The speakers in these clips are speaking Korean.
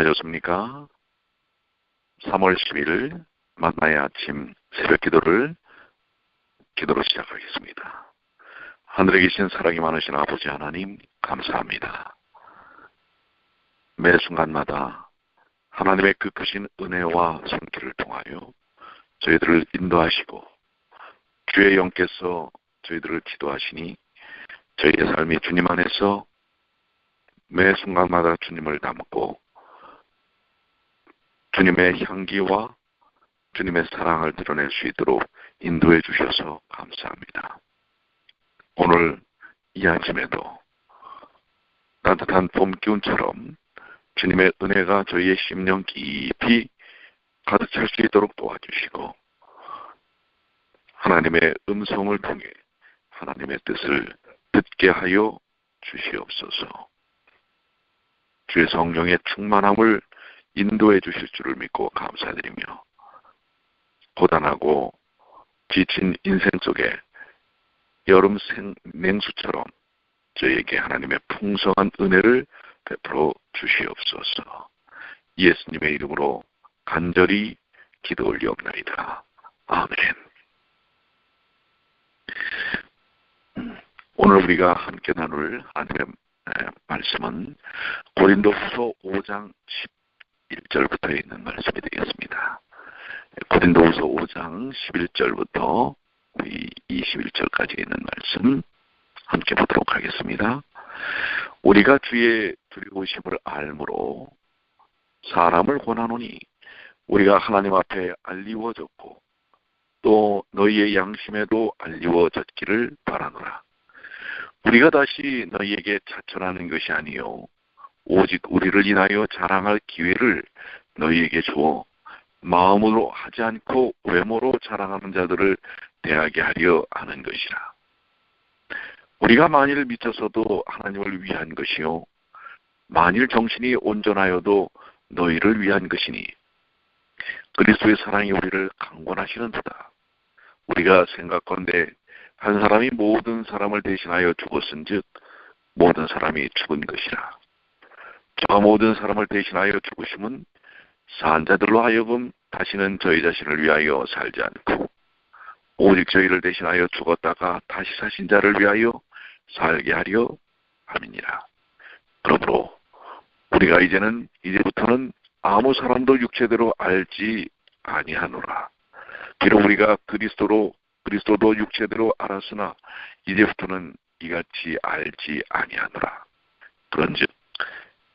안녕하셨습니까? 3월 10일 만나의 아침 새벽 기도를 기도로 시작하겠습니다. 하늘에 계신 사랑이 많으신 아버지 하나님 감사합니다. 매 순간마다 하나님의 그 크신 은혜와 손길을 통하여 저희들을 인도하시고 주의 영께서 저희들을 기도하시니 저희의 삶이 주님 안에서 매 순간마다 주님을 담고 주님의 향기와 주님의 사랑을 드러낼 수 있도록 인도해 주셔서 감사합니다. 오늘 이 아침에도 따뜻한 봄 기운처럼 주님의 은혜가 저희의 심령 깊이 가득 찰 수 있도록 도와주시고 하나님의 음성을 통해 하나님의 뜻을 듣게 하여 주시옵소서. 주의 성령의 충만함을 인도해 주실 줄을 믿고 감사드리며 고단하고 지친 인생 속에 여름 생, 냉수처럼 저에게 하나님의 풍성한 은혜를 베풀어 주시옵소서. 예수님의 이름으로 간절히 기도 올리옵나이다. 아멘. 오늘 우리가 함께 나눌 하나님의 말씀은 고린도후서 5장 11절부터 있는 말씀이 되겠습니다. 고린도후서 5장 11절부터 21절까지 있는 말씀 함께 보도록 하겠습니다. 우리가 주의 두려우심을 알므로 사람을 권하노니 우리가 하나님 앞에 알리워졌고 또 너희의 양심에도 알리워졌기를 바라노라. 우리가 다시 너희에게 자천하는 것이 아니요 오직 우리를 인하여 자랑할 기회를 너희에게 주어 마음으로 하지 않고 외모로 자랑하는 자들을 대하게 하려 하는 것이라. 우리가 만일 미쳐서도 하나님을 위한 것이요 만일 정신이 온전하여도 너희를 위한 것이니 그리스도의 사랑이 우리를 강권하시는도다. 우리가 생각건대 한 사람이 모든 사람을 대신하여 죽었은즉 모든 사람이 죽은 것이라. 저 모든 사람을 대신하여 죽으심은 산 자들로 하여금 다시는 저희 자신을 위하여 살지 않고 오직 저희를 대신하여 죽었다가 다시 사신 자를 위하여 살게 하려 함이니라. 그러므로 우리가 이제는 이제부터는 아무 사람도 육체대로 알지 아니하노라. 비록 우리가 그리스도로 그리스도도 육체대로 알았으나 이제부터는 이같이 알지 아니하노라. 그런즉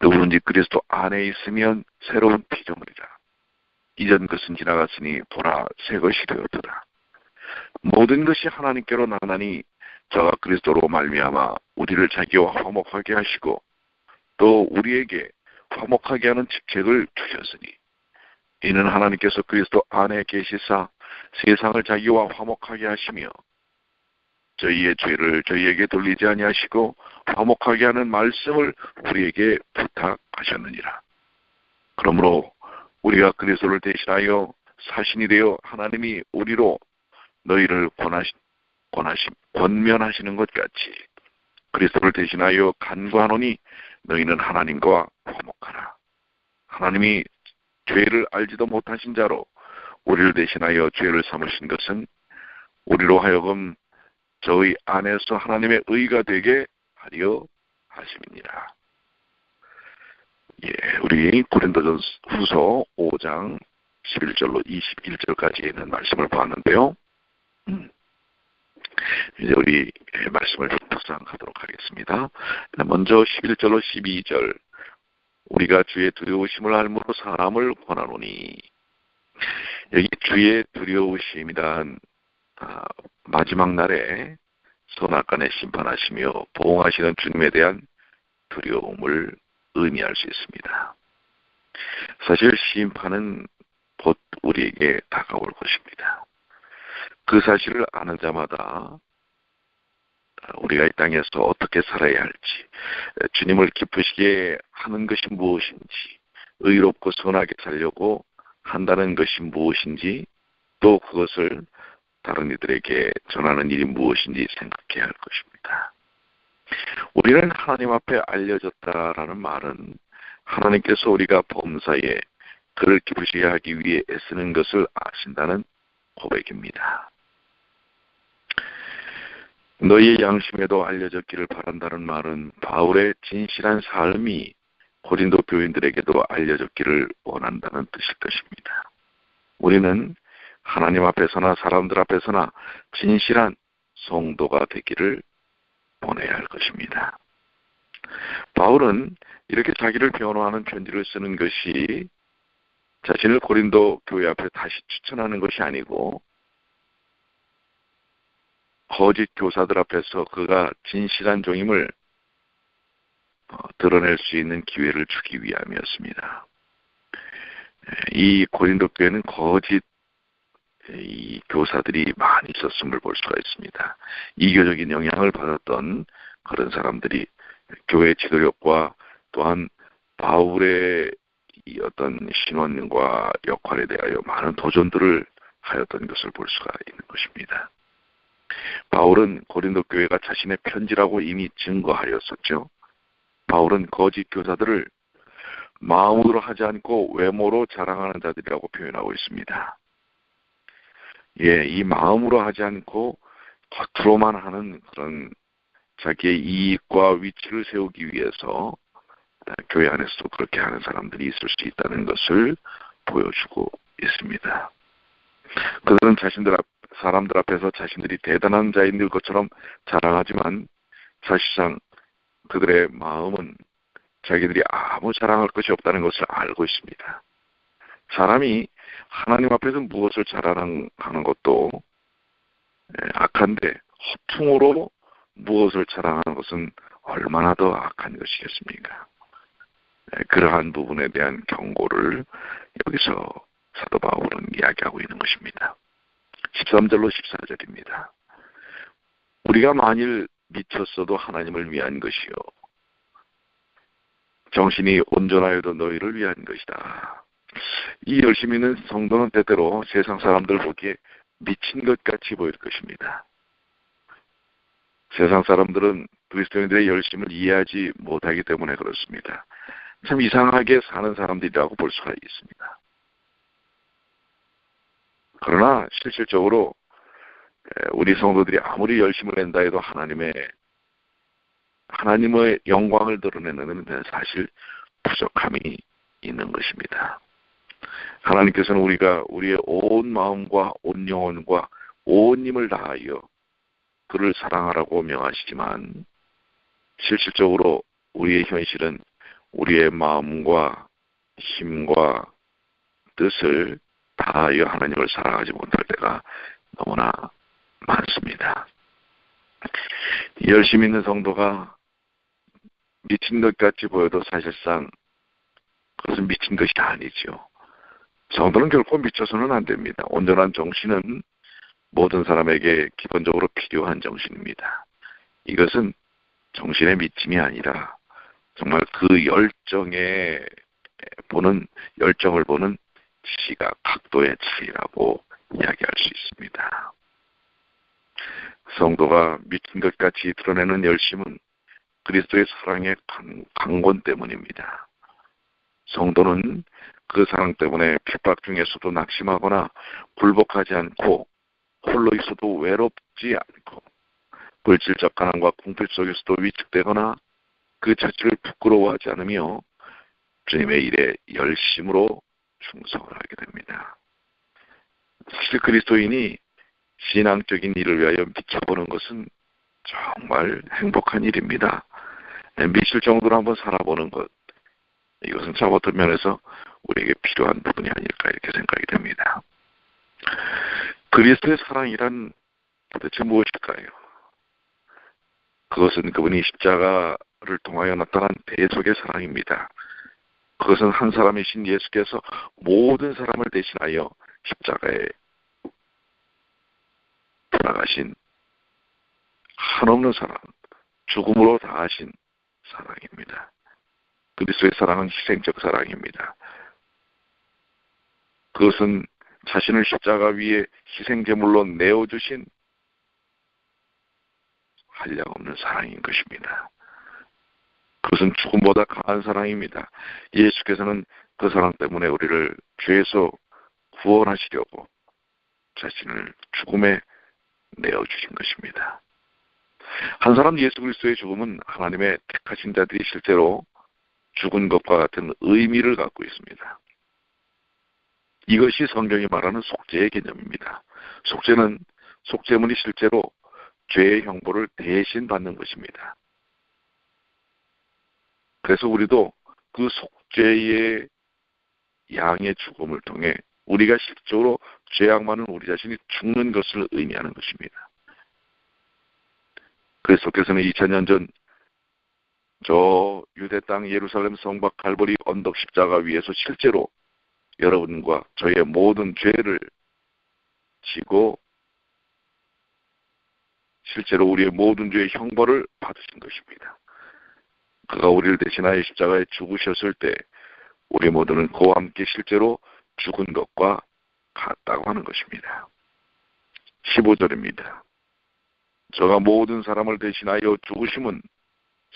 누구든지 그리스도 안에 있으면 새로운 피조물이라. 이전 것은 지나갔으니 보라 새 것이 되었더라. 모든 것이 하나님께로 나나니 저가 그리스도로 말미암아 우리를 자기와 화목하게 하시고 또 우리에게 화목하게 하는 직책을 주셨으니 이는 하나님께서 그리스도 안에 계시사 세상을 자기와 화목하게 하시며 저희의 죄를 저희에게 돌리지 아니하시고 화목하게 하는 말씀을 우리에게 부탁하셨느니라. 그러므로 우리가 그리스도를 대신하여 사신이 되어 하나님이 우리로 너희를 권하시, 권하심, 권면하시는 것 같이 그리스도를 대신하여 간구하노니 너희는 하나님과 화목하라. 하나님이 죄를 알지도 못하신 자로 우리를 대신하여 죄를 삼으신 것은 우리로 하여금 저희 안에서 하나님의 의가 되게 하려 하심이니라. 예, 우리 고린도전 후서 5장 11절로 21절까지 있는 말씀을 보았는데요. 음, 이제 우리 말씀을 묵상하도록 하겠습니다. 먼저 11절로 12절 우리가 주의 두려우심을 알므로 사람을 권하노니 여기 주의 두려우심이란 아, 마지막 날에 선악간에 심판하시며 보응하시는 주님에 대한 두려움을 의미할 수 있습니다. 사실 심판은 곧 우리에게 다가올 것입니다. 그 사실을 아는 자마다 우리가 이 땅에서 어떻게 살아야 할지, 주님을 기쁘시게 하는 것이 무엇인지, 의롭고 선하게 살려고 한다는 것이 무엇인지, 또 그것을 다른 이들에게 전하는 일이 무엇인지 생각해야 할 것입니다. 우리는 하나님 앞에 알려졌다라는 말은 하나님께서 우리가 범사에 그를 기쁘시게 하기 위해 애쓰는 것을 아신다는 고백입니다. 너희의 양심에도 알려졌기를 바란다는 말은 바울의 진실한 삶이 고린도 교인들에게도 알려졌기를 원한다는 뜻일 것입니다. 우리는 하나님 앞에서나 사람들 앞에서나 진실한 성도가 되기를 원해야 할 것입니다. 바울은 이렇게 자기를 변호하는 편지를 쓰는 것이 자신을 고린도 교회 앞에 다시 추천하는 것이 아니고 거짓 교사들 앞에서 그가 진실한 종임을 어, 드러낼 수 있는 기회를 주기 위함이었습니다. 이 고린도 교회는 거짓 이 교사들이 많이 있었음을 볼 수가 있습니다. 이교적인 영향을 받았던 그런 사람들이 교회 지도력과 또한 바울의 이 어떤 신원과 역할에 대하여 많은 도전들을 하였던 것을 볼 수가 있는 것입니다. 바울은 고린도 교회가 자신의 편지라고 이미 증거하였었죠. 바울은 거짓 교사들을 마음으로 하지 않고 외모로 자랑하는 자들이라고 표현하고 있습니다. 예, 이 마음으로 하지 않고 겉으로만 하는 그런 자기의 이익과 위치를 세우기 위해서 교회 안에서도 그렇게 하는 사람들이 있을 수 있다는 것을 보여주고 있습니다. 그들은 자신들 앞, 사람들 앞에서 자신들이 대단한 자인 것처럼 자랑하지만 사실상 그들의 마음은 자기들이 아무 자랑할 것이 없다는 것을 알고 있습니다. 사람이 하나님 앞에서 무엇을 자랑하는 것도 예, 악한데 허풍으로 무엇을 자랑하는 것은 얼마나 더 악한 것이겠습니까? 예, 그러한 부분에 대한 경고를 여기서 사도 바울은 이야기하고 있는 것입니다. 13절로 14절입니다. 우리가 만일 미쳤어도 하나님을 위한 것이요. 정신이 온전하여도 너희를 위한 것이다. 이 열심히 있는 성도는 때때로 세상 사람들 보기에 미친 것 같이 보일 것입니다. 세상 사람들은 그리스도인들의 열심을 이해하지 못하기 때문에 그렇습니다. 참 이상하게 사는 사람들이라고 볼 수가 있습니다. 그러나 실질적으로 우리 성도들이 아무리 열심을 낸다 해도 하나님의 하나님의 영광을 드러내는 데는 사실 부족함이 있는 것입니다. 하나님께서는 우리가 우리의 온 마음과 온 영혼과 온 힘을 다하여 그를 사랑하라고 명하시지만 실질적으로 우리의 현실은 우리의 마음과 힘과 뜻을 다하여 하나님을 사랑하지 못할 때가 너무나 많습니다. 열심히 있는 성도가 미친 것 같이 보여도 사실상 그것은 미친 것이 아니죠. 성도는 결코 미쳐서는 안 됩니다. 온전한 정신은 모든 사람에게 기본적으로 필요한 정신입니다. 이것은 정신의 미침이 아니라 정말 그 열정에 보는 열정을 보는 시각 각도의 차이라고 이야기할 수 있습니다. 성도가 미친 것 같이 드러내는 열심은 그리스도의 사랑의 강권 때문입니다. 성도는 그 사랑 때문에 핍박 중에서도 낙심하거나 굴복하지 않고 홀로 있어도 외롭지 않고 불질적 가난과 궁핍 속에서도 위축되거나 그 자체를 부끄러워하지 않으며 주님의 일에 열심으로 충성을 하게 됩니다. 사실 그리스도인이 신앙적인 일을 위하여 미쳐보는 것은 정말 행복한 일입니다. 미칠 정도로 한번 살아보는 것, 이것은 참 어떤 면에서 우리에게 필요한 부분이 아닐까 이렇게 생각이 됩니다. 그리스도의 사랑이란 도대체 무엇일까요? 그것은 그분이 십자가를 통하여 나타난 대속의 사랑입니다. 그것은 한 사람이신 예수께서 모든 사람을 대신하여 십자가에 돌아가신 한없는 사랑, 죽음으로 다하신 사랑입니다. 그리스도의 사랑은 희생적 사랑입니다. 그것은 자신을 십자가 위에 희생제물로 내어주신 한량 없는 사랑인 것입니다. 그 그것은 죽음보다 강한 사랑입니다. 예수께서는 그 사랑 때문에 우리를 죄에서 구원하시려고 자신을 죽음에 내어주신 것입니다. 한 사람 예수 그리스도의 죽음은 하나님의 택하신 자들이 실제로 죽은 것과 같은 의미를 갖고 있습니다. 이것이 성경이 말하는 속죄의 개념입니다. 속죄는 속죄문이 실제로 죄의 형벌을 대신 받는 것입니다. 그래서 우리도 그 속죄의 양의 죽음을 통해 우리가 실제로 죄악 많은 우리 자신이 죽는 것을 의미하는 것입니다. 그리스도께서는 2000년 전 저 유대 땅 예루살렘 성박 갈보리 언덕 십자가 위에서 실제로 여러분과 저의 모든 죄를 지고 실제로 우리의 모든 죄의 형벌을 받으신 것입니다. 그가 우리를 대신하여 십자가에 죽으셨을 때 우리 모두는 그와 함께 실제로 죽은 것과 같다고 하는 것입니다. 15절입니다. 저가 모든 사람을 대신하여 죽으심은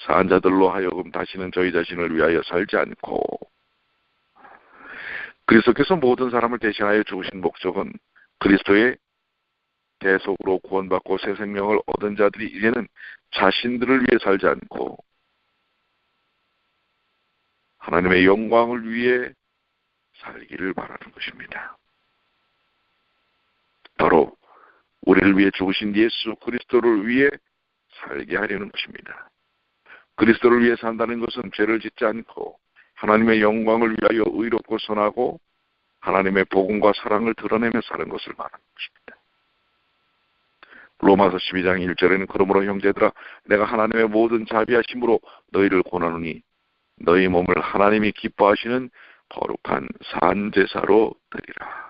산자들로 하여금 다시는 저희 자신을 위하여 살지 않고 그리스도께서 모든 사람을 대신하여 죽으신 목적은 그리스도의 대속으로 구원받고 새 생명을 얻은 자들이 이제는 자신들을 위해 살지 않고 하나님의 영광을 위해 살기를 바라는 것입니다. 바로 우리를 위해 죽으신 예수 그리스도를 위해 살게 하려는 것입니다. 그리스도를 위해 산다는 것은 죄를 짓지 않고 하나님의 영광을 위하여 의롭고 선하고 하나님의 복음과 사랑을 드러내며 사는 것을 말하는 것입니다. 로마서 12장 1절에는 그러므로 형제들아 내가 하나님의 모든 자비하심으로 너희를 권하노니 너희 몸을 하나님이 기뻐하시는 거룩한 산제사로 드리라.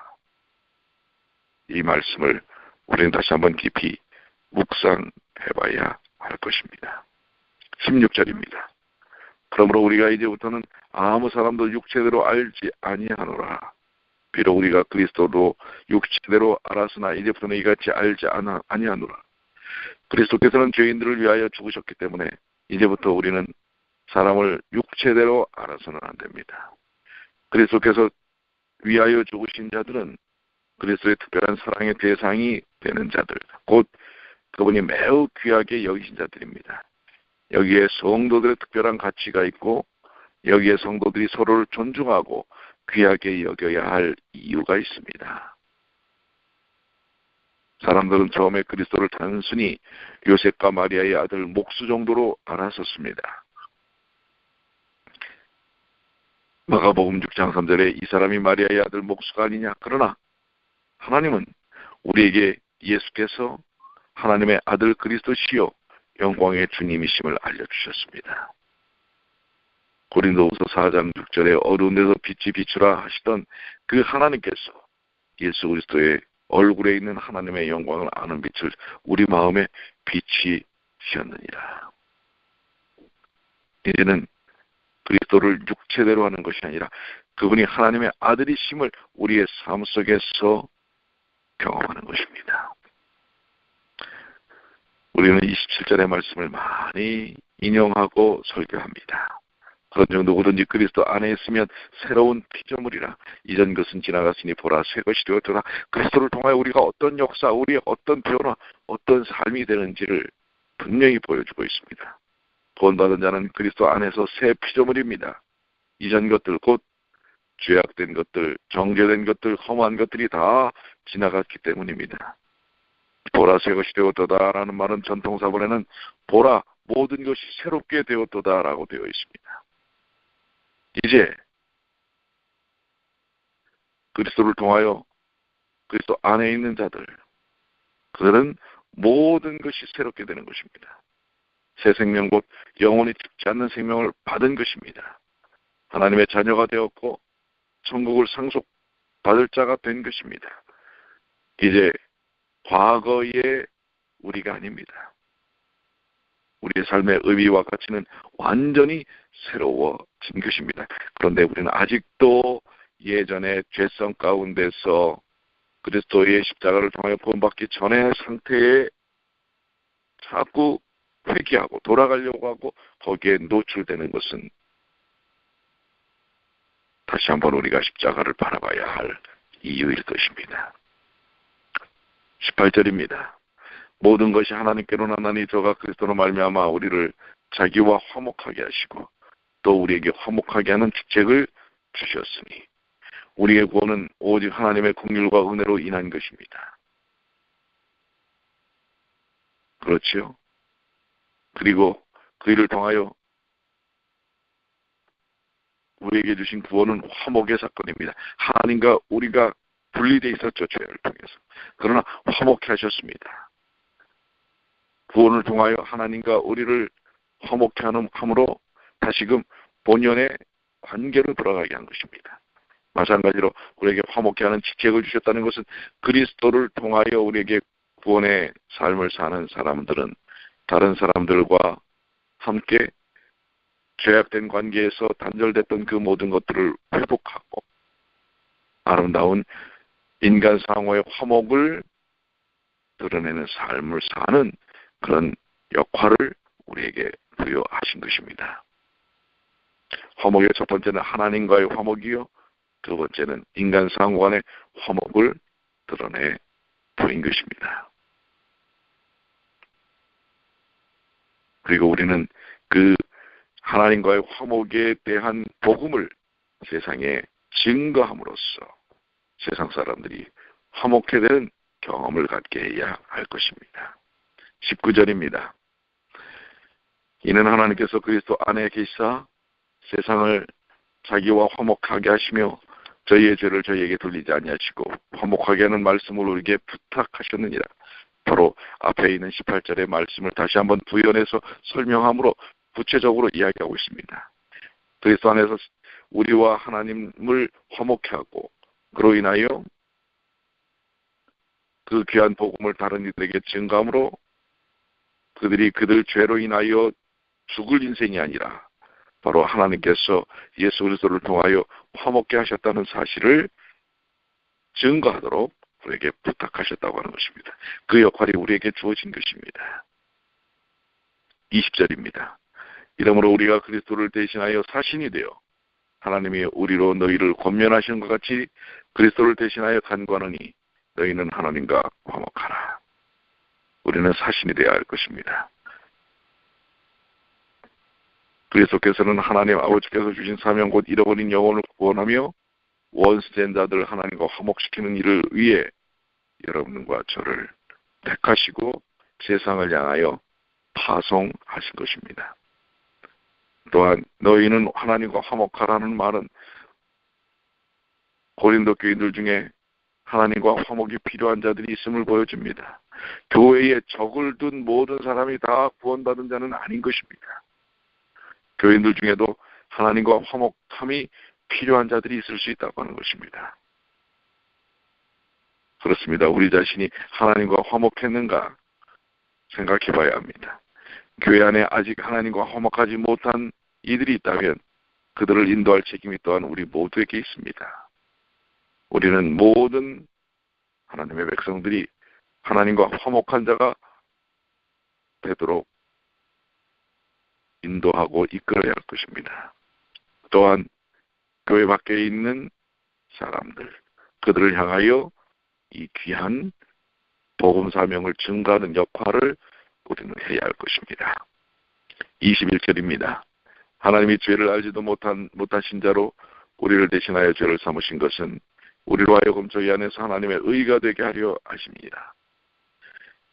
이 말씀을 우리는 다시 한번 깊이 묵상해봐야 할 것입니다. 16절입니다. 그러므로 우리가 이제부터는 아무 사람도 육체대로 알지 아니하노라. 비록 우리가 그리스도도 육체대로 알았으나 이제부터는 이같이 알지 아니하노라. 그리스도께서는 죄인들을 위하여 죽으셨기 때문에 이제부터 우리는 사람을 육체대로 알아서는 안 됩니다. 그리스도께서 위하여 죽으신 자들은 그리스도의 특별한 사랑의 대상이 되는 자들, 곧 그분이 매우 귀하게 여기신 자들입니다. 여기에 성도들의 특별한 가치가 있고 여기에 성도들이 서로를 존중하고 귀하게 여겨야 할 이유가 있습니다. 사람들은 처음에 그리스도를 단순히 요셉과 마리아의 아들 목수 정도로 알았었습니다. 마가복음 6장 3절에 이 사람이 마리아의 아들 목수가 아니냐. 그러나 하나님은 우리에게 예수께서 하나님의 아들 그리스도시요 영광의 주님이심을 알려주셨습니다. 고린도후서 4장 6절에 어두운 데서 빛이 비추라 하시던 그 하나님께서 예수 그리스도의 얼굴에 있는 하나님의 영광을 아는 빛을 우리 마음에 빛이 셨느니라. 이제는 그리스도를 육체대로 하는 것이 아니라 그분이 하나님의 아들이심을 우리의 삶 속에서 경험하는 것입니다. 우리는 27절의 말씀을 많이 인용하고 설교합니다. 그런 중 누구든지 그리스도 안에 있으면 새로운 피조물이라 이전 것은 지나갔으니 보라 새 것이 되었더라 그리스도를 통하여 우리가 어떤 역사 우리의 어떤 변화 어떤 삶이 되는지를 분명히 보여주고 있습니다. 구원받은 자는 그리스도 안에서 새 피조물입니다. 이전 것들 곧 죄악된 것들 정죄된 것들 험한 것들이 다 지나갔기 때문입니다. 보라 새 것이 되었도다라는 말은 전통사본에는 보라 모든 것이 새롭게 되었도다라고 되어 있습니다. 이제 그리스도를 통하여 그리스도 안에 있는 자들 그들은 모든 것이 새롭게 되는 것입니다. 새 생명 곧 영원히 죽지 않는 생명을 받은 것입니다. 하나님의 자녀가 되었고 천국을 상속받을 자가 된 것입니다. 이제 과거의 우리가 아닙니다. 우리의 삶의 의미와 가치는 완전히 새로워진 것입니다. 그런데 우리는 아직도 예전의 죄성 가운데서 그리스도의 십자가를 통하여 구원받기 전의 상태에 자꾸 회개하고 돌아가려고 하고 거기에 노출되는 것은 다시 한번 우리가 십자가를 바라봐야 할 이유일 것입니다. 18절입니다. 모든 것이 하나님께로 나나니 저가 그리스도로 말미암아 우리를 자기와 화목하게 하시고 또 우리에게 화목하게 하는 직책을 주셨으니 우리의 구원은 오직 하나님의 긍휼과 은혜로 인한 것입니다. 그렇지요? 그리고 그 일을 통하여 우리에게 주신 구원은 화목의 사건입니다. 하나님과 우리가 분리되어 있었죠, 죄를 통해서. 그러나 화목해 하셨습니다. 구원을 통하여 하나님과 우리를 화목해 함으로 다시금 본연의 관계로 돌아가게 한 것입니다. 마찬가지로 우리에게 화목해 하는 직책을 주셨다는 것은 그리스도를 통하여 우리에게 구원의 삶을 사는 사람들은 다른 사람들과 함께 죄악된 관계에서 단절됐던 그 모든 것들을 회복하고 아름다운 인간 상호의 화목을 드러내는 삶을 사는 그런 역할을 우리에게 부여하신 것입니다. 화목의 첫 번째는 하나님과의 화목이요. 두 번째는 인간 상호 간의 화목을 드러내 보인 것입니다. 그리고 우리는 그 하나님과의 화목에 대한 복음을 세상에 증거함으로써 세상 사람들이 화목해 되는 경험을 갖게 해야 할 것입니다. 19절입니다. 이는 하나님께서 그리스도 안에 계시사 세상을 자기와 화목하게 하시며 저희의 죄를 저희에게 돌리지 아니하시고 화목하게 하는 말씀을 우리에게 부탁하셨느니라. 바로 앞에 있는 18절의 말씀을 다시 한번 부연해서 설명함으로 구체적으로 이야기하고 있습니다. 그리스도 안에서 우리와 하나님을 화목해 하고 그로 인하여 그 귀한 복음을 다른 이들에게 증감으로 그들이 그들 죄로 인하여 죽을 인생이 아니라 바로 하나님께서 예수 그리스도를 통하여 화목게 하셨다는 사실을 증거하도록 우리에게 부탁하셨다고 하는 것입니다. 그 역할이 우리에게 주어진 것입니다. 20절입니다. 이러므로 우리가 그리스도를 대신하여 사신이 되어 하나님이 우리로 너희를 권면하시는 것 같이 그리스도를 대신하여 간과하니 너희는 하나님과 화목하라. 우리는 사신이 되어야 할 것입니다. 그리스도께서는 하나님 아버지께서 주신 사명 곧 잃어버린 영혼을 구원하며 원수된 자들 하나님과 화목시키는 일을 위해 여러분과 저를 택하시고 세상을 향하여 파송하신 것입니다. 또한 너희는 하나님과 화목하라는 말은 고린도 교인들 중에 하나님과 화목이 필요한 자들이 있음을 보여줍니다. 교회에 적을 둔 모든 사람이 다 구원받은 자는 아닌 것입니다. 교인들 중에도 하나님과 화목함이 필요한 자들이 있을 수 있다고 하는 것입니다. 그렇습니다. 우리 자신이 하나님과 화목했는가 생각해 봐야 합니다. 교회 안에 아직 하나님과 화목하지 못한 이들이 있다면 그들을 인도할 책임이 또한 우리 모두에게 있습니다. 우리는 모든 하나님의 백성들이 하나님과 화목한 자가 되도록 인도하고 이끌어야 할 것입니다. 또한 교회 밖에 있는 사람들, 그들을 향하여 이 귀한 복음 사명을 증가하는 역할을 우리는 해야 할 것입니다. 21절입니다. 하나님이 죄를 알지도 못한 못하신 자로 우리를 대신하여 죄를 삼으신 것은 우리로 하여금 저희 안에서 하나님의 의가 되게 하려 하십니다.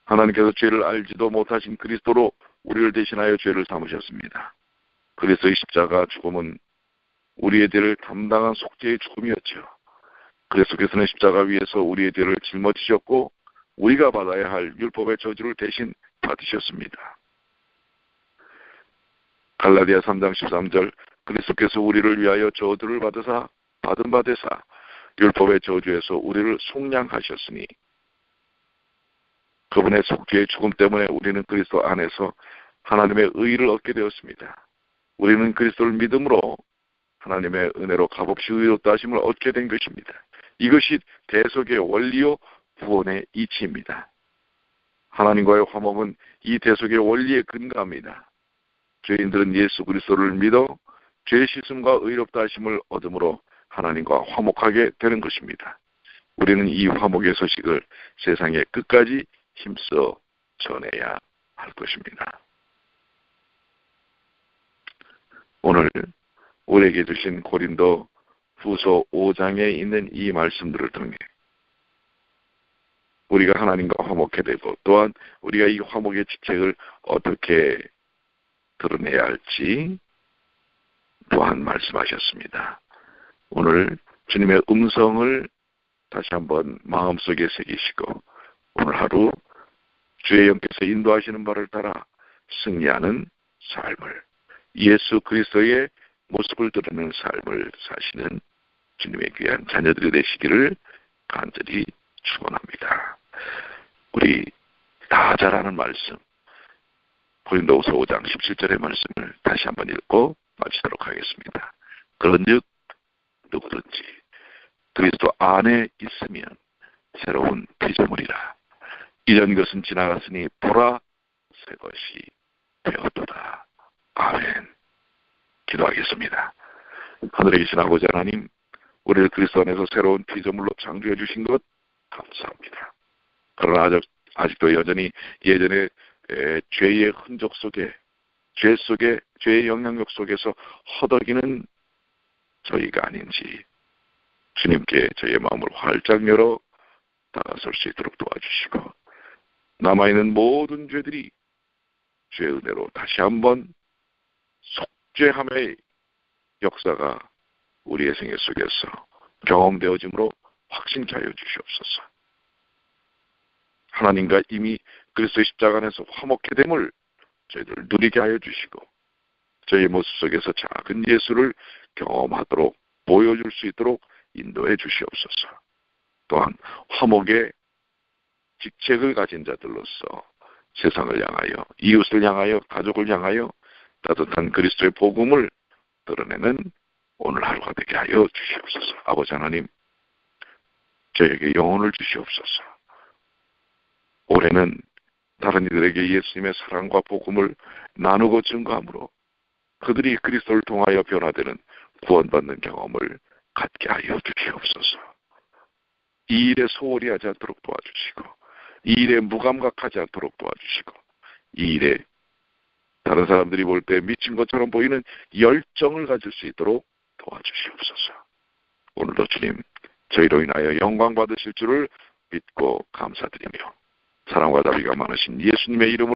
하나님께서 죄를 알지도 못하신 그리스도로 우리를 대신하여 죄를 삼으셨습니다. 그리스도의 십자가 죽음은 우리의 죄를 담당한 속죄의 죽음이었죠. 그리스도께서는 십자가 위에서 우리의 죄를 짊어지셨고 우리가 받아야 할 율법의 저주를 대신 받으셨습니다. 갈라디아 3장 13절 그리스도께서 우리를 위하여 저주를 받으사 받은 바 되사 율법의 저주에서 우리를 속량하셨으니 그분의 속죄의 죽음 때문에 우리는 그리스도 안에서 하나님의 의를 얻게 되었습니다. 우리는 그리스도를 믿음으로 하나님의 은혜로 값없이 의롭다 하심을 얻게 된 것입니다. 이것이 대속의 원리요 구원의 이치입니다. 하나님과의 화목은 이 대속의 원리에 근거합니다. 죄인들은 예수 그리스도를 믿어 죄 씻음과 의롭다 하심을 얻음으로 하나님과 화목하게 되는 것입니다. 우리는 이 화목의 소식을 세상에 끝까지 힘써 전해야 할 것입니다. 오늘 우리에게 주신 고린도 후서 5장에 있는 이 말씀들을 통해 우리가 하나님과 화목해 되고 또한 우리가 이 화목의 직책을 어떻게 드러내야 할지 또한 말씀하셨습니다. 오늘 주님의 음성을 다시 한번 마음속에 새기시고 오늘 하루 주의 영께서 인도하시는 바를 따라 승리하는 삶을 예수 그리스도의 모습을 드러내는 삶을 사시는 주님의 귀한 자녀들이 되시기를 간절히 축원합니다. 우리 다잘 아는 말씀 고린도후서 5장 17절의 말씀을 다시 한번 읽고 마치도록 하겠습니다. 그런즉 누구든지 그리스도 안에 있으면 새로운 피조물이라 이전 것은 지나갔으니 보라 새 것이 되었도다. 아멘. 기도하겠습니다. 하늘에 계신 아버지 하나님, 우리를 그리스도 안에서 새로운 피조물로 창조해 주신 것 감사합니다. 그러나 아직, 아직도 여전히 예전에 에, 죄의 흔적 속에, 죄 속에, 죄의 영향력 속에서 허덕이는 저희가 아닌지 주님께 저희의 마음을 활짝 열어 다가설 수 있도록 도와주시고 남아있는 모든 죄들이 죄의 은혜로 다시 한번 속죄함의 역사가 우리의 생애 속에서 경험되어짐으로 확신케 하여 주시옵소서. 하나님과 이미 그리스도의 십자가 안에서 화목해 됨을 저희들 누리게 하여 주시고 저희 모습 속에서 작은 예수를 경험하도록 보여줄 수 있도록 인도해 주시옵소서. 또한 화목의 직책을 가진 자들로서 세상을 향하여 이웃을 향하여 가족을 향하여 따뜻한 그리스도의 복음을 드러내는 오늘 하루가 되게 하여 주시옵소서. 아버지 하나님, 저에게 영혼을 주시옵소서. 올해는 다른 이들에게 예수님의 사랑과 복음을 나누고 증거함으로 그들이 그리스도를 통하여 변화되는 구원받는 경험을 갖게 하여 주시옵소서. 이 일에 소홀히 하지 않도록 도와주시고 이 일에 무감각하지 않도록 도와주시고 이 일에 다른 사람들이 볼 때 미친 것처럼 보이는 열정을 가질 수 있도록 도와주시옵소서. 오늘도 주님 저희로 인하여 영광 받으실 줄을 믿고 감사드리며 사랑과 다비가 많으신 예수님의 이름으로